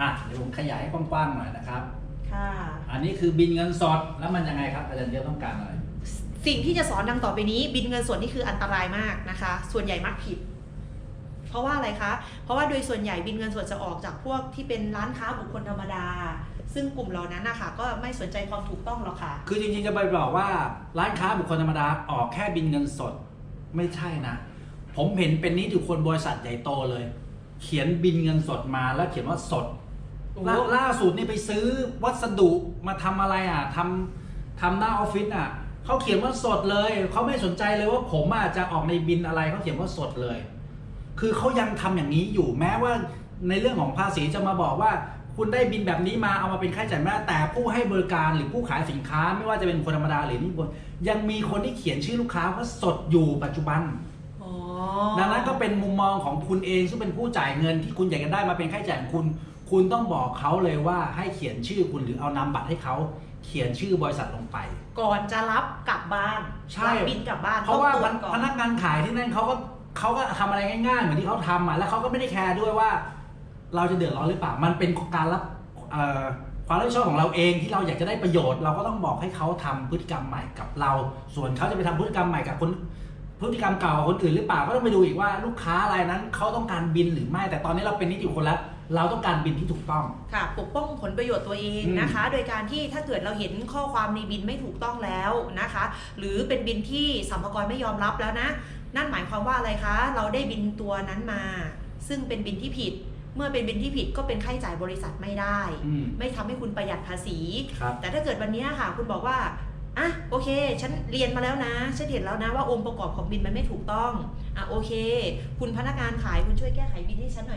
อะเดี๋ยวผมขยายให้กว้างๆหน่อยนะครับ ค่ะ อันนี้คือบินเงินสดแล้วมันยังไงครับอาจารย์เยอะต้องการอะไรสิ่งที่จะสอนดังต่อไปนี้ บินเงินสดนี่คืออันตรายมากนะคะ ส่วนใหญ่มักผิด เพราะว่าอะไรคะ เพราะว่าโดยส่วนใหญ่บินเงินสดจะออกจากพวกที่เป็นร้านค้าบุคคลธรรมดา ซึ่งกลุ่มเหล่านั้นนะคะก็ไม่สนใจความถูกต้องหรอกค่ะ คือจริงๆจะไปบอกว่าร้านค้าบุคคลธรรมดาออกแค่บินเงินสดไม่ใช่นะ ผมเห็นเป็นนิติบุคคลบริษัทใหญ่โตเลย เขียนบินเงินสดมาแล้วเขียนว่าสดโอ้ ล่าล่าสุดนี่ไปซื้อวัสดุมาทำอะไรอะทำทำหน้าออฟฟิศอะเขาเขียนว่าสดเลยเขาไม่สนใจเลยว่าผมอะจะออกในบินอะไรเขาเขียนว่าสดเลย คือเขายังทำอย่างนี้อยู่แม้ว่าในเรื่องของภาษีจะมาบอกว่า คุณได้บินแบบนี้มาเอามาเป็นค่าใช้จ่ายไม่ได้แต่ผู้ให้บริการหรือผู้ขายสินค้า ไม่ว่าจะเป็นคนธรรมดาหรือนิติบุคคลยังมีคนที่เขียนชื่อลูกค้าว่าสดอยู่ปัจจุบันอ๋อดังนั้นก็เป็นมุมมองของคุณเองซึ่งเป็นผู้จ่ายเงินที่คุณอยากจะได้มาเป็นค่าใช้จ่ายของคุณ คุณต้องบอกเขาเลยว่าให้เขียนชื่อคุณหรือเอานามบัตรให้เขาเขียนชื่อบริษัทลงไป ก่อนจะรับกลับบ้านใช่รับบินกลับบ้านเพราะว่าต้องตพรวจนก่อพนนักงานขายที่นั่นเขาก็เขาก็ทำอะไรง่ายๆเหมือนที่เขาทำอะแล้วเขาก็ไม่ได้แคร์ด้วยว่า เราจะเดือดร้อนหรือเปล่ามันเป็นการรับเอ่อความรับผิดชอบของเราเองที่เราอยากจะได้ประโยชน์ เราก็ต้องบอกให้เขาทำพฤติกรรมใหม่กับเรา ส่วนเขาจะไปทำพฤติกรรมใหม่กับคน พฤติกรรมเก่ากับคนอื่นหรือเปล่าก็ต้องไปดูอีกว่าลูกค้ารายนั้นเขาต้องการบินหรือไม่ แต่ตอนนี้เราเป็นนิติบุคคลแล้วเราต้องการบินที่ถูกต้อง ค่ะ ปกป้องผลประโยชน์ตัวเองอืมนะคะ โดยการที่ถ้าเกิดเราเห็นข้อความในบินไม่ถูกต้องแล้วนะคะ หรือเป็นบินที่สัมภาระไม่ยอมรับแล้วนะ นั่นหมายความว่าอะไรคะ เราได้บินตัวนั้นมา ซึ่งเป็นบินที่ผิด เมื่อเป็นบินที่ผิดก็เป็นค่าใช้จ่ายบริษัทไม่ได้อืมไม่ทำให้คุณประหยัดภาษีครับแต่ถ้าเกิดวันนี้ค่ะ คุณบอกว่า อะโอเค ฉันเรียนมาแล้วนะ ฉันเห็นแล้วนะว่าองค์ประกอบของบินมันไม่ถูกต้อง อะโอเค คุณพนักงานขายคุณช่วยแก้ไขบินให้ฉันหน่อย